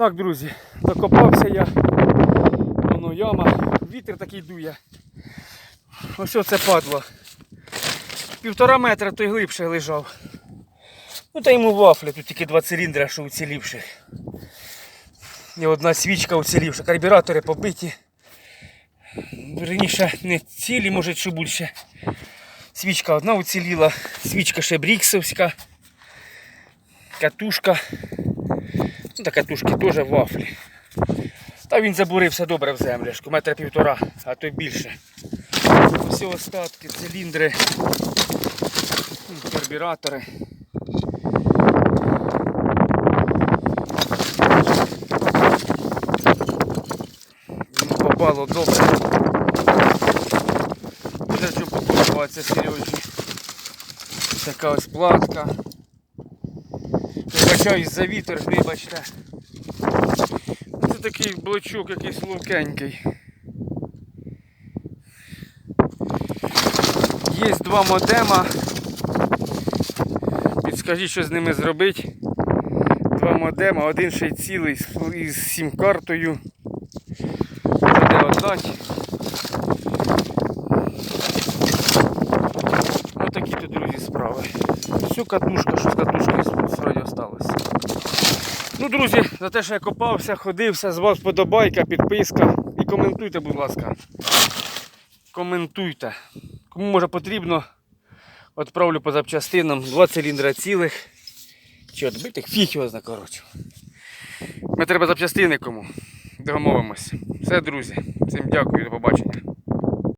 Так, друзі, докопався я. Воно яма, вітер такий дує. Ось оце падло. Півтора метра той глибше лежав. Ну та йому вафля, тут тільки два циліндри, що уцілівши. І одна свічка уцілівша, карбюратори побиті. Верніше не цілі, може, що більше. Свічка одна уціліла, свічка ще бріксовська, катушка. Ну, та катушки теж вафлі. Та він забурився добре в землю, метра півтора, а то й більше. Всі остатки, циліндри, м, карбюратори. Попало добре. Буде що покупуватися Сережі. Така ось платка. Вибачаюсь за вітер, вибачте. Це такий блочок якийсь ловкенький. Є два модема. Підскажіть, що з ними зробити. Два модема, один ще й цілий із сім-картою. Це де отдати. Ось такі тут, друзі, справи. Всю катушка, що з катушки сьогодні осталося. Ну, друзі, за те, що я копався, ходився, з вас подобайка, підписка і коментуйте, будь ласка. Коментуйте. Кому може потрібно, відправлю по запчастинам. Два циліндра цілих. Чи відбитих, фіг його зна, коротше. Ми треба запчастини кому. Домовимось. Все, друзі. Всім дякую, до побачення.